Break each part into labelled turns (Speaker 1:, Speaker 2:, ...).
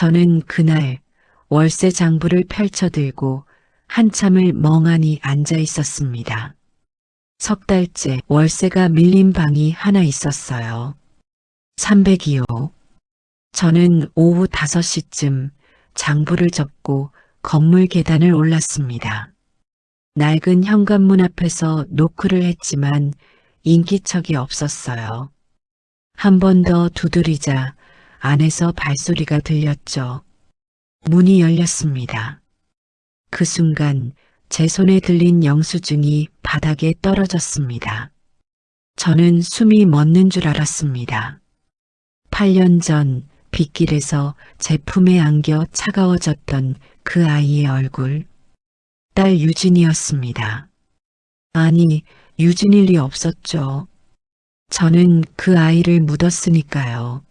Speaker 1: 저는 그날 월세 장부를 펼쳐들고 한참을 멍하니 앉아 있었습니다. 석 달째 월세가 밀린 방이 하나 있었어요. 302호. 저는 오후 5시쯤 장부를 접고 건물 계단을 올랐습니다. 낡은 현관문 앞에서 노크를 했지만 인기척이 없었어요. 한 번 더 두드리자 안에서 발소리가 들렸죠. 문이 열렸습니다. 그 순간 제 손에 들린 영수증이 바닥에 떨어졌습니다. 저는 숨이 멎는 줄 알았습니다. 8년 전 빗길에서 제 품에 안겨 차가워졌던 그 아이의 얼굴. 딸 유진이었습니다. 아니, 유진일 리 없었죠. 저는 그 아이를 묻었으니까요.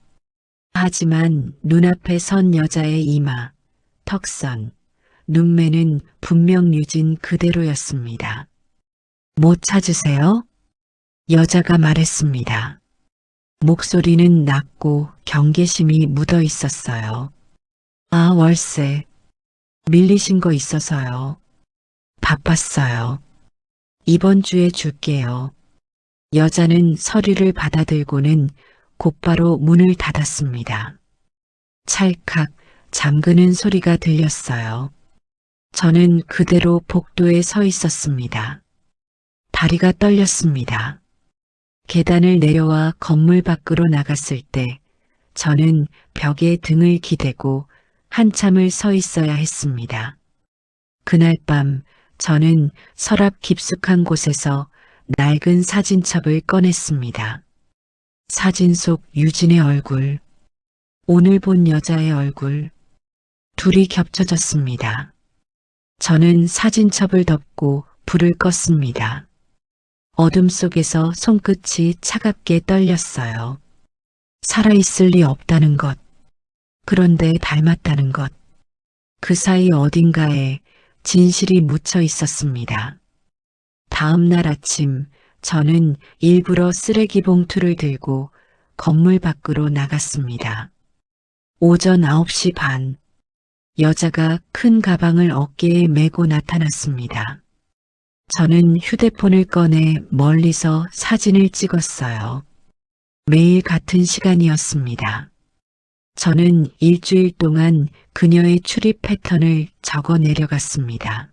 Speaker 1: 하지만 눈앞에 선 여자의 이마, 턱선, 눈매는 분명 유진 그대로였습니다. 못 찾으세요? 여자가 말했습니다. 목소리는 낮고 경계심이 묻어 있었어요. 아, 월세. 밀리신 거 있어서요. 바빴어요. 이번 주에 줄게요. 여자는 서류를 받아들고는 곧바로 문을 닫았습니다. 찰칵 잠그는 소리가 들렸어요. 저는 그대로 복도에 서 있었습니다. 다리가 떨렸습니다. 계단을 내려와 건물 밖으로 나갔을 때 저는 벽에 등을 기대고 한참을 서 있어야 했습니다. 그날 밤 저는 서랍 깊숙한 곳에서 낡은 사진첩을 꺼냈습니다. 사진 속 유진의 얼굴, 오늘 본 여자의 얼굴, 둘이 겹쳐졌습니다. 저는 사진첩을 덮고 불을 껐습니다. 어둠 속에서 손끝이 차갑게 떨렸어요. 살아있을 리 없다는 것. 그런데 닮았다는 것. 그 사이 어딘가에 진실이 묻혀 있었습니다. 다음 날 아침 저는 일부러 쓰레기 봉투를 들고 건물 밖으로 나갔습니다. 오전 9시 반, 여자가 큰 가방을 어깨에 메고 나타났습니다. 저는 휴대폰을 꺼내 멀리서 사진을 찍었어요. 매일 같은 시간이었습니다. 저는 일주일 동안 그녀의 출입 패턴을 적어 내려갔습니다.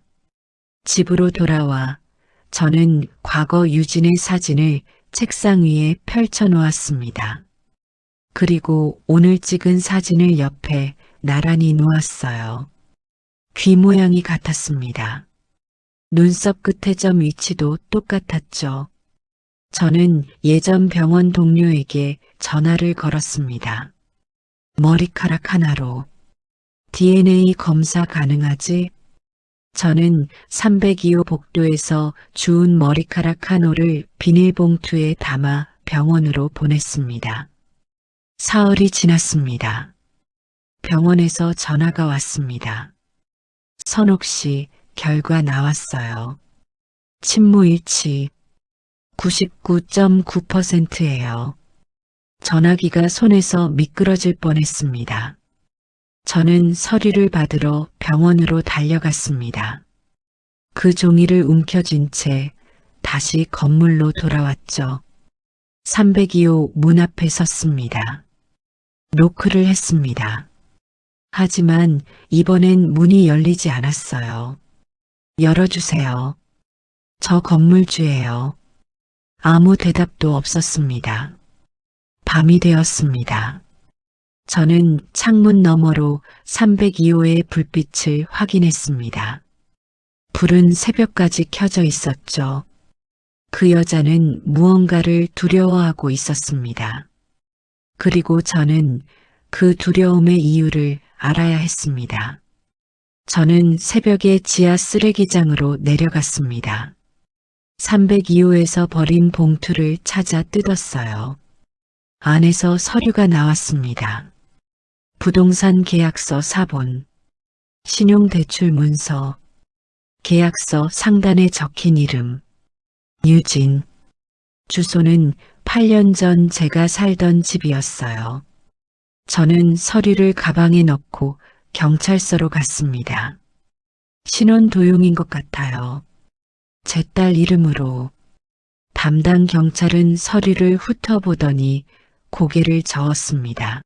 Speaker 1: 집으로 돌아와 저는 과거 유진의 사진을 책상 위에 펼쳐 놓았습니다. 그리고 오늘 찍은 사진을 옆에 나란히 놓았어요. 귀 모양이 같았습니다. 눈썹 끝의 점 위치도 똑같았죠. 저는 예전 병원 동료에게 전화를 걸었습니다. 머리카락 하나로 DNA 검사 가능하지? 저는 302호 복도에서 주운 머리카락 한 호를 비닐봉투에 담아 병원으로 보냈습니다. 사흘이 지났습니다. 병원에서 전화가 왔습니다. 선옥 씨 결과 나왔어요. 침무일치 99.9%예요. 전화기가 손에서 미끄러질 뻔했습니다. 저는 서류를 받으러 병원으로 달려갔습니다. 그 종이를 움켜쥔 채 다시 건물로 돌아왔죠. 302호 문 앞에 섰습니다. 노크를 했습니다. 하지만 이번엔 문이 열리지 않았어요. 열어주세요. 저 건물주예요. 아무 대답도 없었습니다. 밤이 되었습니다. 저는 창문 너머로 302호의 불빛을 확인했습니다. 불은 새벽까지 켜져 있었죠. 그 여자는 무언가를 두려워하고 있었습니다. 그리고 저는 그 두려움의 이유를 알아야 했습니다. 저는 새벽에 지하 쓰레기장으로 내려갔습니다. 302호에서 버린 봉투를 찾아 뜯었어요. 안에서 서류가 나왔습니다. 부동산 계약서 사본, 신용대출 문서, 계약서 상단에 적힌 이름, 유진, 주소는 8년 전 제가 살던 집이었어요. 저는 서류를 가방에 넣고 경찰서로 갔습니다. 신원 도용인 것 같아요. 제 딸 이름으로. 담당 경찰은 서류를 훑어보더니 고개를 저었습니다.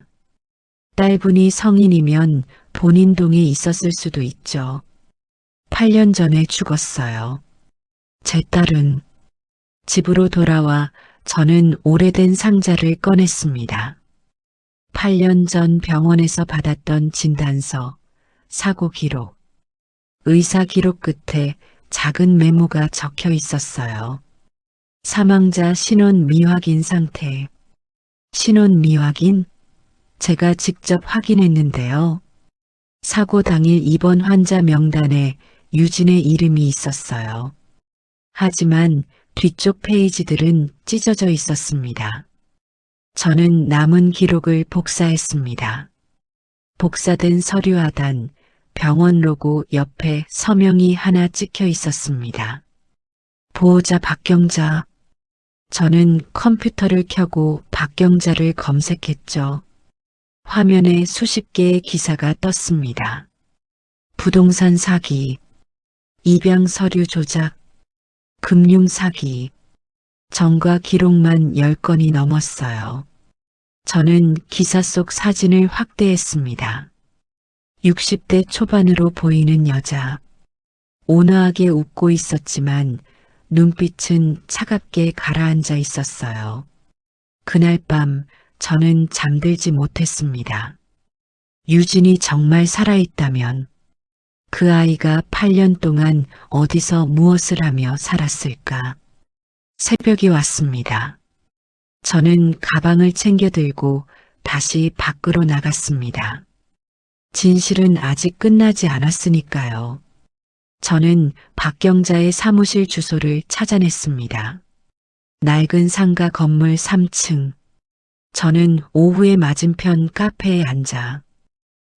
Speaker 1: 딸분이 성인이면 본인 동에 있었을 수도 있죠. 8년 전에 죽었어요. 제 딸은 집으로 돌아와 저는 오래된 상자를 꺼냈습니다. 8년 전 병원에서 받았던 진단서, 사고 기록, 의사 기록 끝에 작은 메모가 적혀 있었어요. 사망자 신원 미확인 상태. 신원 미확인? 제가 직접 확인했는데요. 사고 당일 입원 환자 명단에 유진의 이름이 있었어요. 하지만 뒤쪽 페이지들은 찢어져 있었습니다. 저는 남은 기록을 복사했습니다. 복사된 서류 하단, 병원 로고 옆에 서명이 하나 찍혀 있었습니다. 보호자 박경자. 저는 컴퓨터를 켜고 박경자를 검색했죠. 화면에 수십 개의 기사가 떴습니다. 부동산 사기, 입양 서류 조작, 금융 사기, 전과 기록만 10건이 넘었어요. 저는 기사 속 사진을 확대했습니다. 60대 초반으로 보이는 여자. 온화하게 웃고 있었지만 눈빛은 차갑게 가라앉아 있었어요. 그날 밤 저는 잠들지 못했습니다. 유진이 정말 살아있다면 그 아이가 8년 동안 어디서 무엇을 하며 살았을까? 새벽이 왔습니다. 저는 가방을 챙겨 들고 다시 밖으로 나갔습니다. 진실은 아직 끝나지 않았으니까요. 저는 박경자의 사무실 주소를 찾아냈습니다. 낡은 상가 건물 3층. 저는 오후에 맞은편 카페에 앉아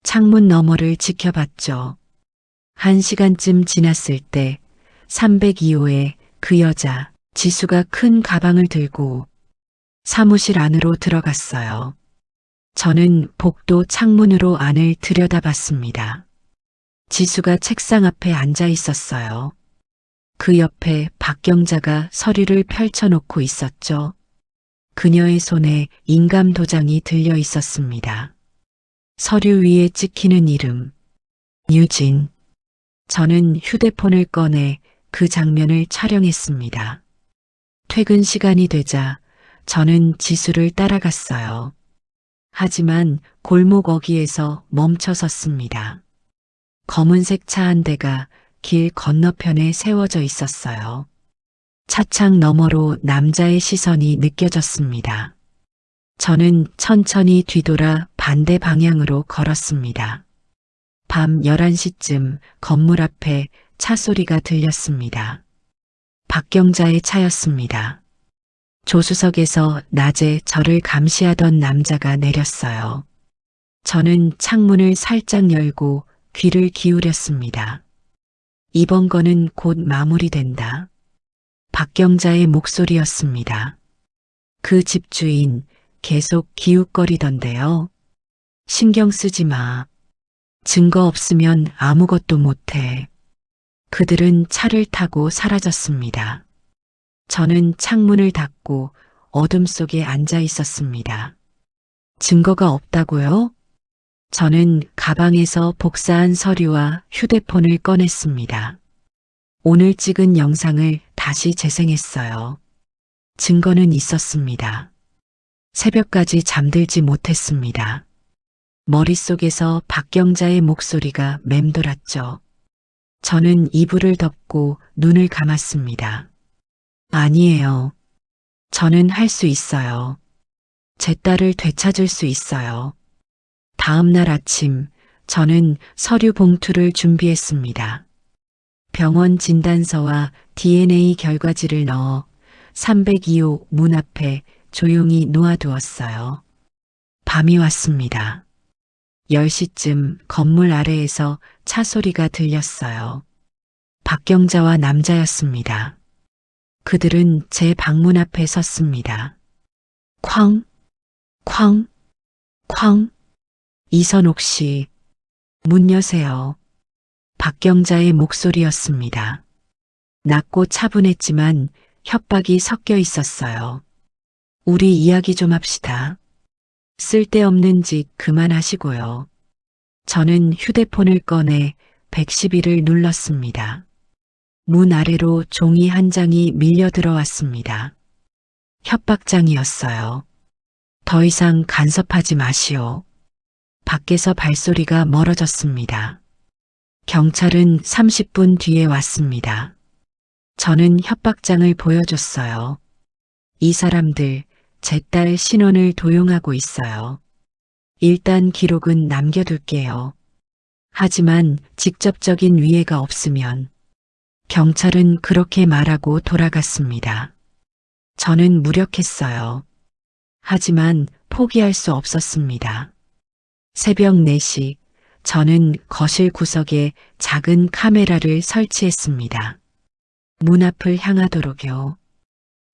Speaker 1: 창문 너머를 지켜봤죠. 한 시간쯤 지났을 때 302호에 그 여자 지수가 큰 가방을 들고 사무실 안으로 들어갔어요. 저는 복도 창문으로 안을 들여다봤습니다. 지수가 책상 앞에 앉아 있었어요. 그 옆에 박경자가 서류를 펼쳐놓고 있었죠. 그녀의 손에 인감 도장이 들려 있었습니다. 서류 위에 찍히는 이름, 유진. 저는 휴대폰을 꺼내 그 장면을 촬영했습니다. 퇴근 시간이 되자 저는 지수를 따라갔어요. 하지만 골목 어귀에서 멈춰 섰습니다. 검은색 차 한 대가 길 건너편에 세워져 있었어요. 차창 너머로 남자의 시선이 느껴졌습니다. 저는 천천히 뒤돌아 반대 방향으로 걸었습니다. 밤 11시쯤 건물 앞에 차 소리가 들렸습니다. 박경자의 차였습니다. 조수석에서 낮에 저를 감시하던 남자가 내렸어요. 저는 창문을 살짝 열고 귀를 기울였습니다. 이번 건은 곧 마무리된다. 박경자의 목소리였습니다. 그 집주인 계속 기웃거리던데요. 신경 쓰지 마. 증거 없으면 아무것도 못해. 그들은 차를 타고 사라졌습니다. 저는 창문을 닫고 어둠 속에 앉아 있었습니다. 증거가 없다고요? 저는 가방에서 복사한 서류와 휴대폰을 꺼냈습니다. 오늘 찍은 영상을 다시 재생했어요. 증거는 있었습니다. 새벽까지 잠들지 못했습니다. 머릿속에서 박경자의 목소리가 맴돌았죠. 저는 이불을 덮고 눈을 감았습니다. 아니에요. 저는 할 수 있어요. 제 딸을 되찾을 수 있어요. 다음 날 아침 저는 서류 봉투를 준비했습니다. 병원 진단서와 DNA 결과지를 넣어 302호 문 앞에 조용히 놓아두었어요. 밤이 왔습니다. 10시쯤 건물 아래에서 차 소리가 들렸어요. 박경자와 남자였습니다. 그들은 제 방문 앞에 섰습니다. 쾅, 쾅, 쾅. 이선옥 씨, 문 여세요. 박경자의 목소리였습니다. 낮고 차분했지만 협박이 섞여 있었어요. 우리 이야기 좀 합시다. 쓸데없는 짓 그만하시고요. 저는 휴대폰을 꺼내 112를 눌렀습니다. 문 아래로 종이 한 장이 밀려 들어왔습니다. 협박장이었어요. 더 이상 간섭하지 마시오. 밖에서 발소리가 멀어졌습니다. 경찰은 30분 뒤에 왔습니다. 저는 협박장을 보여줬어요. 이 사람들 제 딸 신원을 도용하고 있어요. 일단 기록은 남겨둘게요. 하지만 직접적인 위해가 없으면 경찰은 그렇게 말하고 돌아갔습니다. 저는 무력했어요. 하지만 포기할 수 없었습니다. 새벽 4시 저는 거실 구석에 작은 카메라를 설치했습니다. 문 앞을 향하도록요.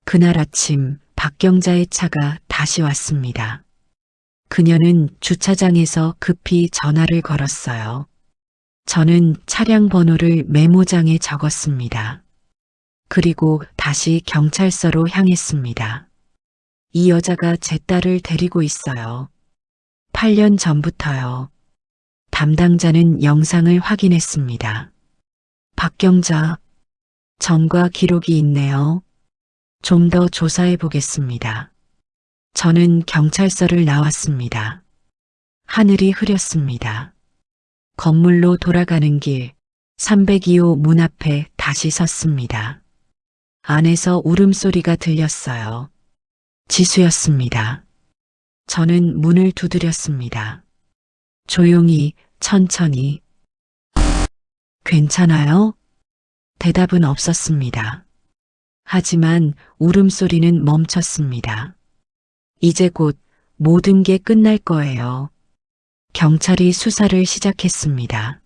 Speaker 1: 그날 아침 박경자의 차가 다시 왔습니다. 그녀는 주차장에서 급히 전화를 걸었어요. 저는 차량 번호를 메모장에 적었습니다. 그리고 다시 경찰서로 향했습니다. 이 여자가 제 딸을 데리고 있어요. 8년 전부터요. 담당자는 영상을 확인했습니다. 박경자, 전과 기록이 있네요. 좀 더 조사해 보겠습니다. 저는 경찰서를 나왔습니다. 하늘이 흐렸습니다. 건물로 돌아가는 길 302호 문 앞에 다시 섰습니다. 안에서 울음소리가 들렸어요. 지수였습니다. 저는 문을 두드렸습니다. 조용히, 천천히. 괜찮아요? 대답은 없었습니다. 하지만 울음소리는 멈췄습니다. 이제 곧 모든 게 끝날 거예요. 경찰이 수사를 시작했습니다.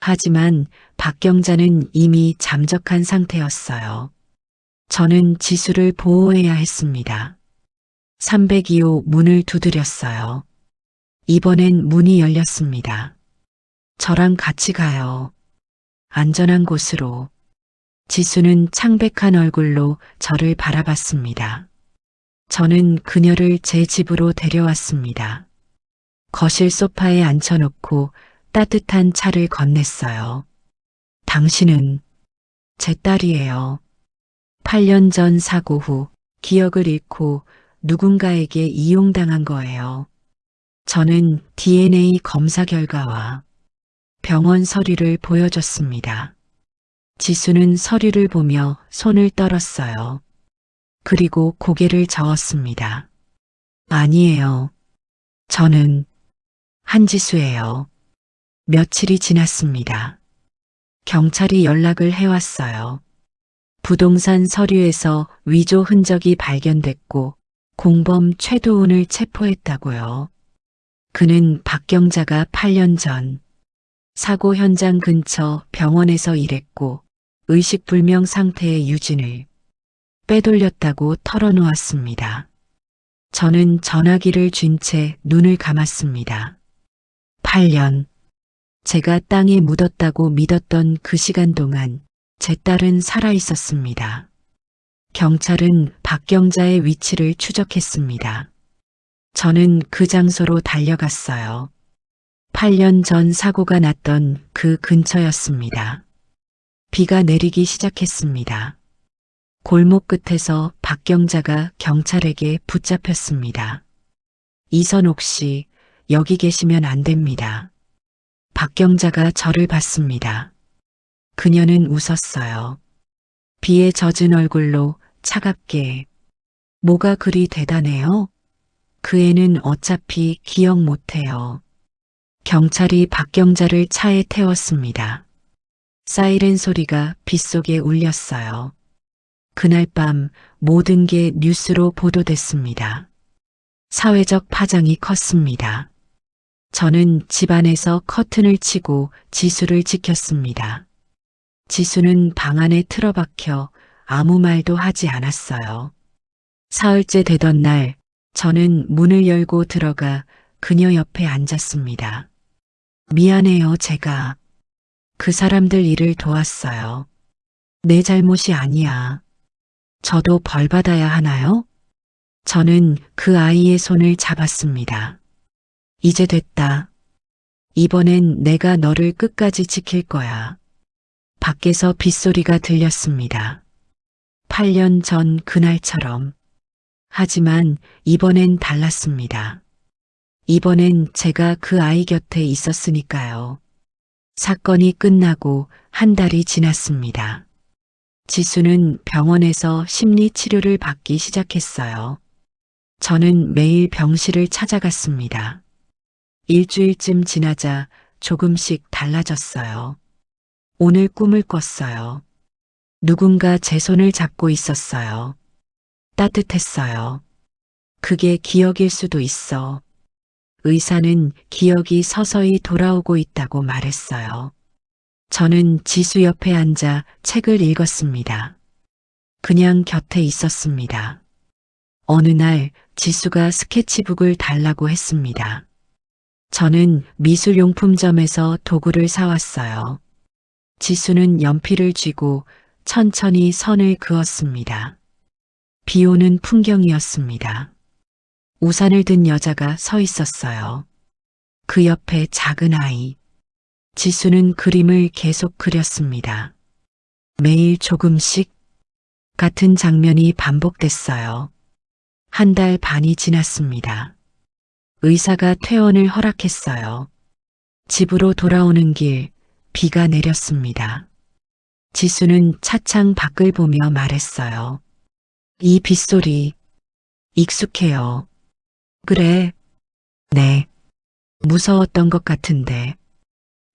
Speaker 1: 하지만 박경자는 이미 잠적한 상태였어요. 저는 지수를 보호해야 했습니다. 302호 문을 두드렸어요. 이번엔 문이 열렸습니다. 저랑 같이 가요. 안전한 곳으로. 지수는 창백한 얼굴로 저를 바라봤습니다. 저는 그녀를 제 집으로 데려왔습니다. 거실 소파에 앉혀놓고 따뜻한 차를 건넸어요. 당신은 제 딸이에요. 8년 전 사고 후 기억을 잃고 누군가에게 이용당한 거예요. 저는 DNA 검사 결과와 병원 서류를 보여줬습니다. 지수는 서류를 보며 손을 떨었어요. 그리고 고개를 저었습니다. 아니에요. 저는 한지수예요. 며칠이 지났습니다. 경찰이 연락을 해왔어요. 부동산 서류에서 위조 흔적이 발견됐고 공범 최도훈을 체포했다고요. 그는 박경자가 8년 전 사고 현장 근처 병원에서 일했고 의식불명 상태의 유진을 빼돌렸다고 털어놓았습니다. 저는 전화기를 쥔 채 눈을 감았습니다. 8년. 제가 땅에 묻었다고 믿었던 그 시간 동안 제 딸은 살아 있었습니다. 경찰은 박경자의 위치를 추적했습니다. 저는 그 장소로 달려갔어요. 8년 전 사고가 났던 그 근처였습니다. 비가 내리기 시작했습니다. 골목 끝에서 박경자가 경찰에게 붙잡혔습니다. 이선옥 씨, 여기 계시면 안 됩니다. 박경자가 저를 봤습니다. 그녀는 웃었어요. 비에 젖은 얼굴로 차갑게 뭐가 그리 대단해요? 그 애는 어차피 기억 못해요. 경찰이 박경자를 차에 태웠습니다. 사이렌 소리가 빗속에 울렸어요. 그날 밤 모든 게 뉴스로 보도됐습니다. 사회적 파장이 컸습니다. 저는 집안에서 커튼을 치고 지수를 지켰습니다. 지수는 방 안에 틀어박혀 아무 말도 하지 않았어요. 사흘째 되던 날 저는 문을 열고 들어가 그녀 옆에 앉았습니다. 미안해요, 제가. 그 사람들 일을 도왔어요. 내 잘못이 아니야. 저도 벌 받아야 하나요? 저는 그 아이의 손을 잡았습니다. 이제 됐다. 이번엔 내가 너를 끝까지 지킬 거야. 밖에서 빗소리가 들렸습니다. 8년 전 그날처럼. 하지만 이번엔 달랐습니다. 이번엔 제가 그 아이 곁에 있었으니까요. 사건이 끝나고 한 달이 지났습니다. 지수는 병원에서 심리 치료를 받기 시작했어요. 저는 매일 병실을 찾아갔습니다. 일주일쯤 지나자 조금씩 달라졌어요. 오늘 꿈을 꿨어요. 누군가 제 손을 잡고 있었어요. 따뜻했어요. 그게 기억일 수도 있어. 의사는 기억이 서서히 돌아오고 있다고 말했어요. 저는 지수 옆에 앉아 책을 읽었습니다. 그냥 곁에 있었습니다. 어느 날 지수가 스케치북을 달라고 했습니다. 저는 미술용품점에서 도구를 사왔어요. 지수는 연필을 쥐고 천천히 선을 그었습니다. 비 오는 풍경이었습니다. 우산을 든 여자가 서 있었어요. 그 옆에 작은 아이. 지수는 그림을 계속 그렸습니다. 매일 조금씩 같은 장면이 반복됐어요. 한 달 반이 지났습니다. 의사가 퇴원을 허락했어요. 집으로 돌아오는 길, 비가 내렸습니다. 지수는 차창 밖을 보며 말했어요. 이 빗소리, 익숙해요. 그래. 네. 무서웠던 것 같은데.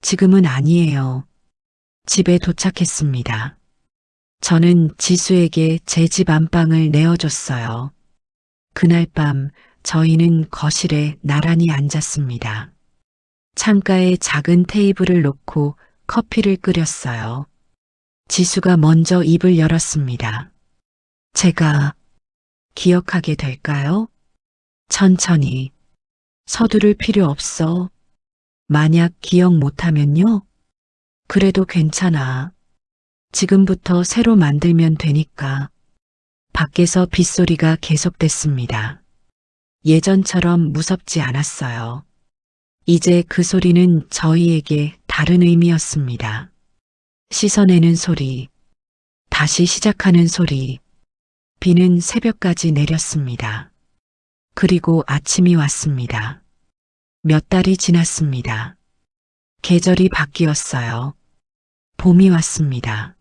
Speaker 1: 지금은 아니에요. 집에 도착했습니다. 저는 지수에게 제 집 안방을 내어줬어요. 그날 밤 저희는 거실에 나란히 앉았습니다. 창가에 작은 테이블을 놓고 커피를 끓였어요. 지수가 먼저 입을 열었습니다. 제가 기억하게 될까요? 천천히. 서두를 필요 없어. 만약 기억 못하면요? 그래도 괜찮아. 지금부터 새로 만들면 되니까. 밖에서 빗소리가 계속됐습니다. 예전처럼 무섭지 않았어요. 이제 그 소리는 저희에게 다른 의미였습니다. 씻어내는 소리, 다시 시작하는 소리, 비는 새벽까지 내렸습니다. 그리고 아침이 왔습니다. 몇 달이 지났습니다. 계절이 바뀌었어요. 봄이 왔습니다.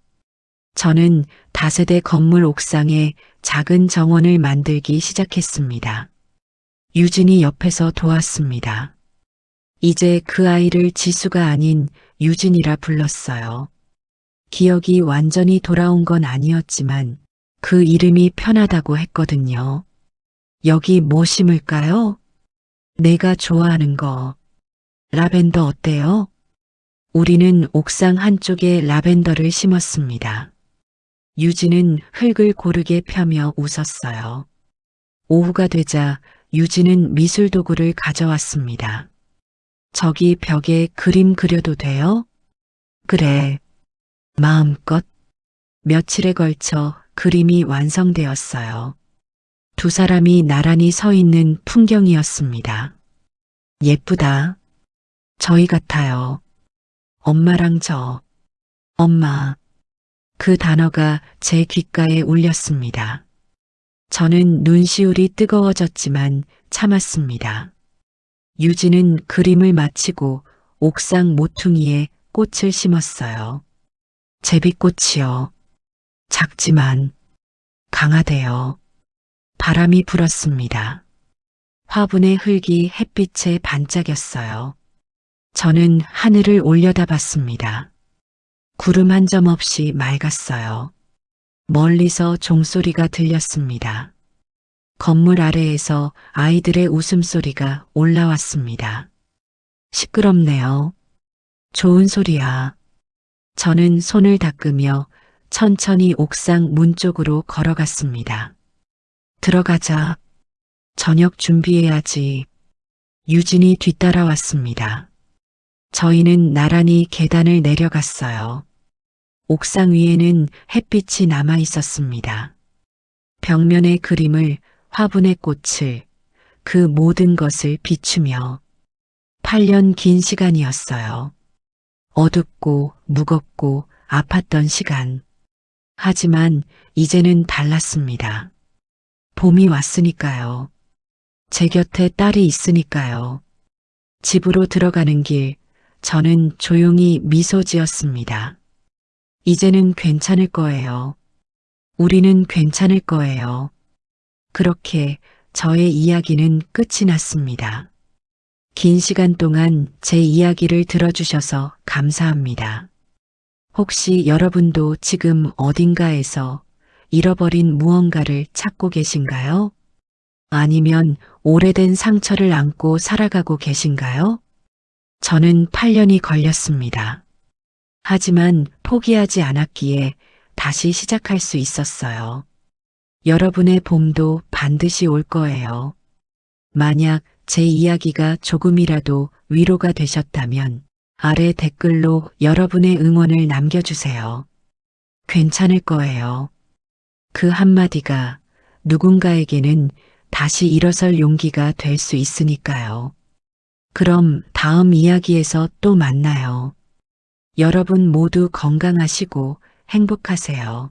Speaker 1: 저는 다세대 건물 옥상에 작은 정원을 만들기 시작했습니다. 유진이 옆에서 도왔습니다. 이제 그 아이를 지수가 아닌 유진이라 불렀어요. 기억이 완전히 돌아온 건 아니었지만 그 이름이 편하다고 했거든요. 여기 뭐 심을까요? 내가 좋아하는 거. 라벤더 어때요? 우리는 옥상 한쪽에 라벤더를 심었습니다. 유진은 흙을 고르게 펴며 웃었어요. 오후가 되자 유진은 미술 도구를 가져왔습니다. 저기 벽에 그림 그려도 돼요? 그래. 마음껏. 며칠에 걸쳐 그림이 완성되었어요. 두 사람이 나란히 서 있는 풍경이었습니다. 예쁘다. 저희 같아요. 엄마랑 저. 엄마. 그 단어가 제 귓가에 울렸습니다. 저는 눈시울이 뜨거워졌지만 참았습니다. 유진은 그림을 마치고 옥상 모퉁이에 꽃을 심었어요. 제비꽃이요. 작지만 강하대요. 바람이 불었습니다. 화분의 흙이 햇빛에 반짝였어요. 저는 하늘을 올려다봤습니다. 구름 한 점 없이 맑았어요. 멀리서 종소리가 들렸습니다. 건물 아래에서 아이들의 웃음소리가 올라왔습니다. 시끄럽네요. 좋은 소리야. 저는 손을 닦으며 천천히 옥상 문 쪽으로 걸어갔습니다. 들어가자. 저녁 준비해야지. 유진이 뒤따라왔습니다. 저희는 나란히 계단을 내려갔어요. 옥상 위에는 햇빛이 남아 있었습니다. 벽면의 그림을, 화분의 꽃을, 그 모든 것을 비추며 8년 긴 시간이었어요. 어둡고 무겁고 아팠던 시간. 하지만 이제는 달랐습니다. 봄이 왔으니까요. 제 곁에 딸이 있으니까요. 집으로 들어가는 길, 저는 조용히 미소 지었습니다. 이제는 괜찮을 거예요. 우리는 괜찮을 거예요. 그렇게 저의 이야기는 끝이 났습니다. 긴 시간 동안 제 이야기를 들어주셔서 감사합니다. 혹시 여러분도 지금 어딘가에서 잃어버린 무언가를 찾고 계신가요? 아니면 오래된 상처를 안고 살아가고 계신가요? 저는 8년이 걸렸습니다. 하지만 포기하지 않았기에 다시 시작할 수 있었어요. 여러분의 봄도 반드시 올 거예요. 만약 제 이야기가 조금이라도 위로가 되셨다면 아래 댓글로 여러분의 응원을 남겨주세요. 괜찮을 거예요. 그 한마디가 누군가에게는 다시 일어설 용기가 될 수 있으니까요. 그럼 다음 이야기에서 또 만나요. 여러분 모두 건강하시고 행복하세요.